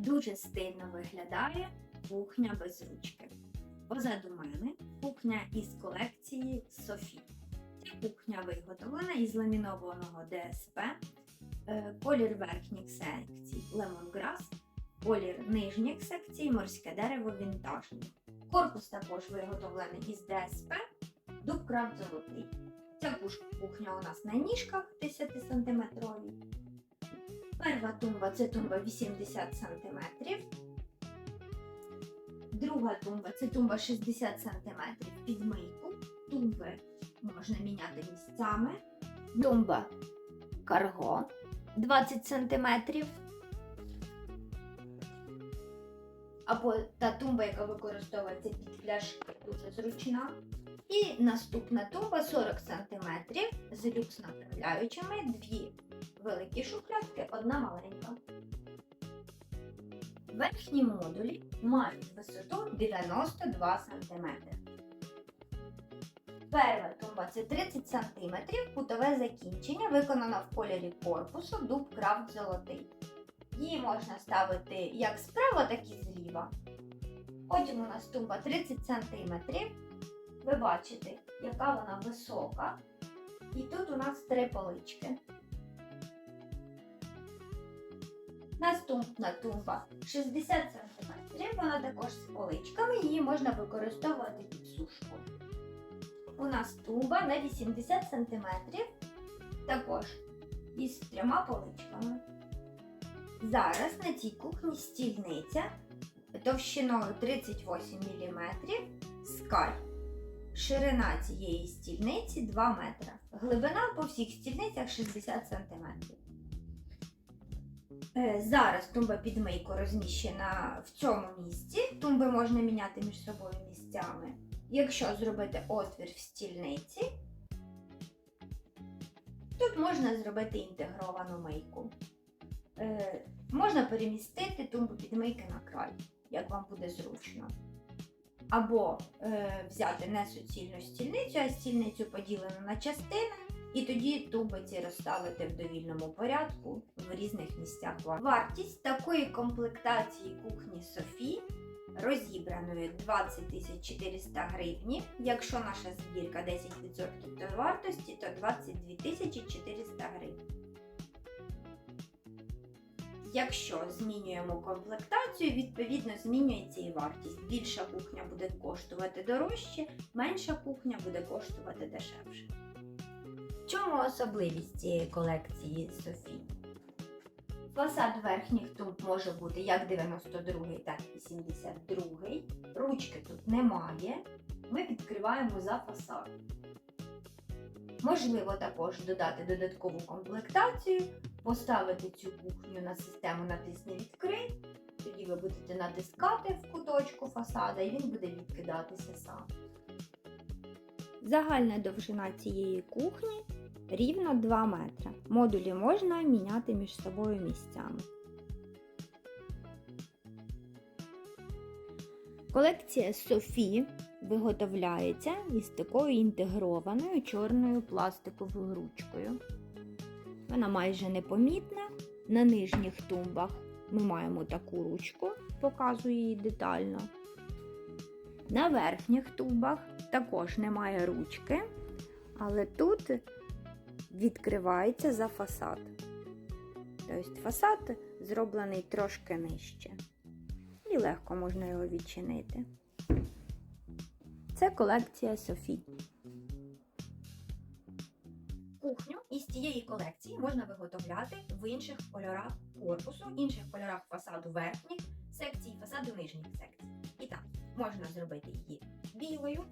дуже стильно виглядає кухня без ручки. Позаду мене кухня із колекції Софі. Ця кухня виготовлена із ламінованого ДСП, е, колір верхніх секцій лемонграс, колір нижніх секцій морське дерево вінтажне. Корпус також виготовлений із ДСП, дубкрат золотий. Ця кухня у нас на ніжках 10 см. Перша тумба це тумба 80 см. Друга тумба це тумба 60 см під мийку. Тумби можна міняти місцями. Тумба карго 20 см. Або та тумба, яка використовується під пляшки, дуже зручна. І наступна тумба 40 см з люкс направляючими, дві великі шухлядки, одна маленька. Верхні модулі мають висоту 92 см. Перша тумба це 30 см, кутове закінчення, виконана в кольорі корпусу дуб крафт золотий. Її можна ставити як справа, так і зліва. Потім у нас тумба 30 см. Ви бачите, яка вона висока. І тут у нас три полички. Наступна тумба 60 см. Вона також з поличками, її можна використовувати під сушку. У нас тумба на 80 см, також із трьома поличками. Зараз на цій кухні стільниця товщиною 38 мм скаль. Ширина цієї стільниці 2 метра. Глибина по всіх стільницях 60 см. Е, Зараз тумба підмийку розміщена в цьому місці. Тумби можна міняти між собою місцями. Якщо зробити отвір в стільниці, тут можна зробити інтегровану мийку. Е, можна перемістити тумбу підмийки на край, як вам буде зручно. Або е, взяти не суцільну стільницю, а стільницю поділену на частини, і тоді тумби ці розставити в довільному порядку в різних місцях. Вартість такої комплектації кухні Софі розібраної 20 400 гривні. Якщо наша збірка 10% до вартості, то 22 400 гривень. Якщо змінюємо комплектацію, відповідно змінюється і вартість. Більша кухня буде коштувати дорожче, менша кухня буде коштувати дешевше. В чому особливість цієї колекції Софі? Фасад верхніх тумб може бути як 92, так і 82. Ручки тут немає. Ми відкриваємо за фасад. Можливо також додати додаткову комплектацію, поставити цю кухню на систему натисни відкрий. Тоді ви будете натискати в куточку фасада і він буде відкидатися сам. Загальна довжина цієї кухні рівно 2 метри. Модулі можна міняти між собою місцями. Колекція Софі виготовляється із такою інтегрованою чорною пластиковою ручкою. Вона майже непомітна. На нижніх тумбах ми маємо таку ручку, показую її детально. На верхніх тумбах також немає ручки, але тут відкривається за фасад. Тобто фасад зроблений трошки нижче. І легко можна його відчинити. Це колекція Софі. Кухню із цієї колекції можна виготовляти в інших кольорах корпусу, інших кольорах фасаду верхніх секцій, фасаду нижніх секцій. І так, можна зробити її білою,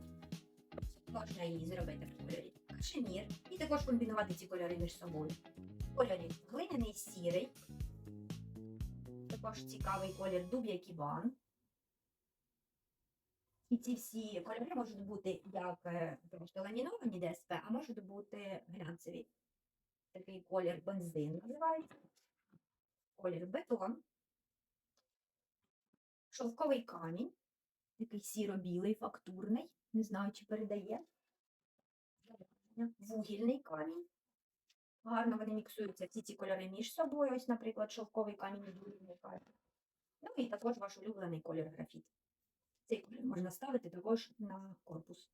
можна її зробити в кольорі кашемір, і також комбінувати ці кольори між собою. Кольорі глиняний сірий, також цікавий колір дуб як іван. І ці всі кольори можуть бути як е, просто ламіновані ДСП, а можуть бути глянцеві. Такий колір бензин називається. Колір бетон. Шовковий камінь. Такий сіро-білий, фактурний. Не знаю, чи передає. Вугільний камінь. Гарно вони міксуються всі ці кольори між собою. Ось, наприклад, шовковий камінь і вугільний камінь. Ну і також ваш улюблений колір графіт. Цей колір можна ставити також на корпус.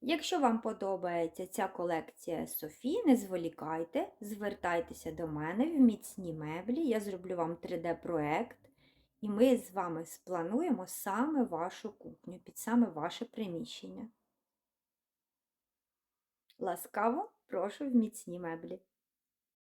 Якщо вам подобається ця колекція Софі, не зволікайте, звертайтеся до мене в міцні меблі, я зроблю вам 3D-проект, і ми з вами сплануємо саме вашу кухню, під саме ваше приміщення. Ласкаво прошу в міцні меблі.